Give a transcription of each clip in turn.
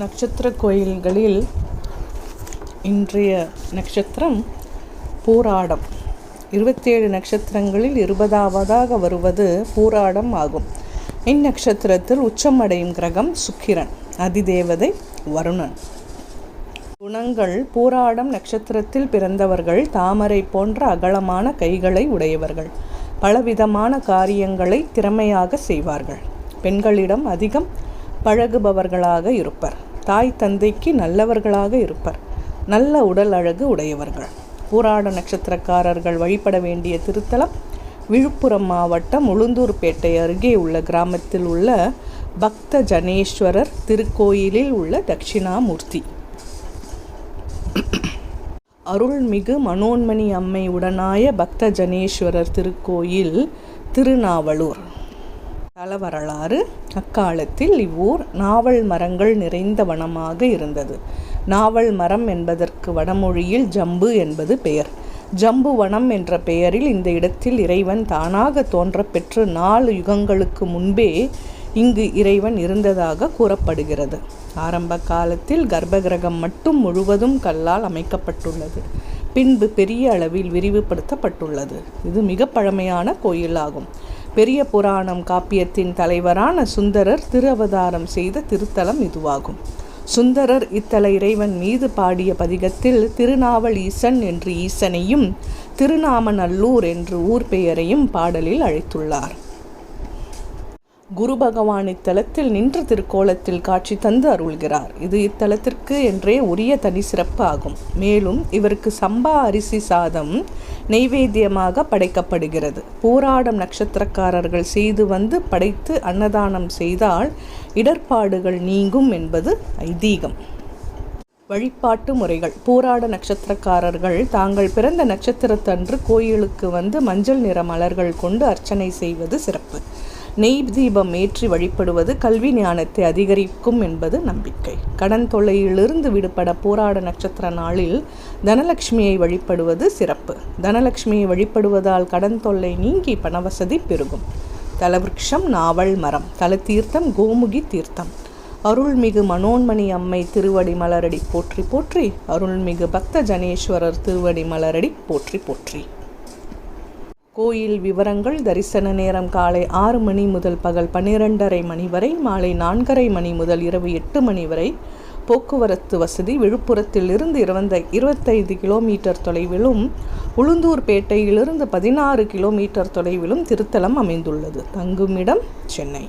நட்சத்திர கோயில்களில் இன்றைய நட்சத்திரம் பூராடம். இருபத்தேழு நட்சத்திரங்களில் இருபதாவதாக வருவது பூராடம் ஆகும். இந்நட்சத்திரத்தில் உச்சமடையும் கிரகம் சுக்கிரன் அதிதேவதை வருணன். குணங்கள் பூராடம் நட்சத்திரத்தில் பிறந்தவர்கள் தாமரை போன்ற அகலமான கைகளை உடையவர்கள். பலவிதமான காரியங்களை திறமையாக செய்வார்கள். பெண்களிடம் அதிகம் பழகுபவர்களாக இருப்பர். தாய் தந்தைக்கு நல்லவர்களாக இருப்பர். நல்ல உடல் அழகு உடையவர்கள். பூராட நட்சத்திரக்காரர்கள் வழிபட வேண்டிய திருத்தலம் விழுப்புரம் மாவட்டம் உளுந்தூர்பேட்டை அருகே உள்ள கிராமத்தில் உள்ள பக்த ஜனேஸ்வரர் திருக்கோயிலில் உள்ள தட்சிணாமூர்த்தி. அருள்மிகு மனோன்மணி அம்மை உடனாய பக்த ஜனேஸ்வரர் திருக்கோயில் திருநாவலூர். தல வரலாறு அக்காலத்தில் இவ்வூர் நாவல் மரங்கள் நிறைந்த வனமாக இருந்தது. நாவல் மரம் என்பதற்கு வடமொழியில் ஜம்பு என்பது பெயர். ஜம்பு வனம் என்ற பெயரில் இந்த இடத்தில் இறைவன் தானாக தோன்ற பெற்று நாலு யுகங்களுக்கு முன்பே இங்கு இறைவன் இருந்ததாக கூறப்படுகிறது. ஆரம்ப காலத்தில் கர்ப்பகிரகம் மட்டும் முழுவதும் கல்லால் அமைக்கப்பட்டுள்ளது. பின்பு பெரிய அளவில் விரிவுபடுத்தப்பட்டுள்ளது. இது மிக பழமையான கோயிலாகும். பெரிய புராணம் காப்பியத்தின் தலைவரான சுந்தரர் திருஅவதாரம் செய்த திருத்தலம் இதுவாகும். சுந்தரர் இத்தல இறைவன் மீது பாடிய பதிகத்தில் திருநாவல் ஈசன் என்று ஈசனையும் திருநாமநல்லூர் என்று ஊர் பெயரையும் பாடலில் அழைத்துள்ளார். குரு பகவான் இத்தலத்தில் நின்ற திருக்கோலத்தில் காட்சி தந்து அருள்கிறார். இது இத்தலத்திற்கு என்றே உரிய தனி சிறப்பு ஆகும் மேலும் இவருக்கு சம்பா அரிசி சாதம் நெய்வேத்தியமாக படைக்கப்படுகிறது. பூராடம் நட்சத்திரக்காரர்கள் செய்து வந்து படைத்து அன்னதானம் செய்தால் இடர்பாடுகள் நீங்கும் என்பது ஐதீகம். வழிபாட்டு முறைகள். பூராட நட்சத்திரக்காரர்கள் தாங்கள் பிறந்த நட்சத்திரத்தன்று கோயிலுக்கு வந்து மஞ்சள் நிற மலர்கள் கொண்டு அர்ச்சனை செய்வது சிறப்பு. நெய் தீபம் ஏற்றி வழிபடுவது கல்வி ஞானத்தை அதிகரிக்கும் என்பது நம்பிக்கை. கடன் தொல்லையிலிருந்து விடுபட போராட நட்சத்திர நாளில் தனலட்சுமியை வழிபடுவது சிறப்பு. தனலட்சுமியை வழிபடுவதால் கடன் தொல்லை நீங்கி பணவசதி பெருகும். தலவிருஷம் நாவல் மரம் தல தீர்த்தம் கோமுகி தீர்த்தம். அருள்மிகு மனோன்மணி அம்மை திருவடி மலரடி போற்றி போற்றி அருள்மிகு பக்த ஜனேஸ்வரர் திருவடி மலரடி போற்றி போற்றி. கோயில் விவரங்கள் தரிசன நேரம் காலை ஆறு மணி முதல் பகல் பன்னிரெண்டரை மணி வரை மாலை நான்கரை மணி முதல் இரவு எட்டு மணி வரை. போக்குவரத்து வசதி விழுப்புரத்தில் இருந்து இருபந்த இருபத்தைந்து கிலோமீட்டர் தொலைவிலும் உளுந்தூர்பேட்டையிலிருந்து பதினாறு கிலோமீட்டர் தொலைவிலும் திருத்தலம் அமைந்துள்ளது. தங்குமிடம் சென்னை.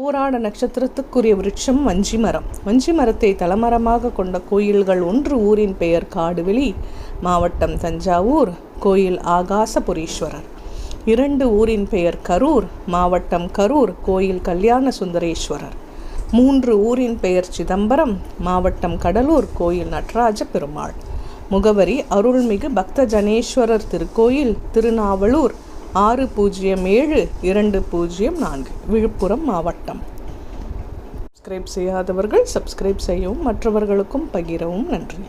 பூராட நட்சத்திரத்துக்குரிய விருட்சம் வஞ்சி மரம். வஞ்சி மரத்தை தலமரமாக கொண்ட கோயில்கள் ஒன்று ஊரின் பெயர் காடுவெளி மாவட்டம் தஞ்சாவூர் கோயில் ஆகாசபுரீஸ்வரர். இரண்டு ஊரின் பெயர் கரூர் மாவட்டம் கரூர் கோயில் கல்யாண சுந்தரேஸ்வரர். மூன்று ஊரின் பெயர் சிதம்பரம் மாவட்டம் கடலூர் கோயில் நடராஜ பெருமாள். முகவரி அருள்மிகு பக்த ஜனேஸ்வரர் திருக்கோயில் திருநாவலூர் ஆறு பூஜ்ஜியம் ஏழு இரண்டு பூஜ்ஜியம் நான்கு. விழுப்புரம் மாவட்டம். சப்ஸ்கிரைப் செய்யாதவர்கள் சப்ஸ்கிரைப் செய்யவும் மற்றவர்களுக்கும் பகிரவும் நன்றி.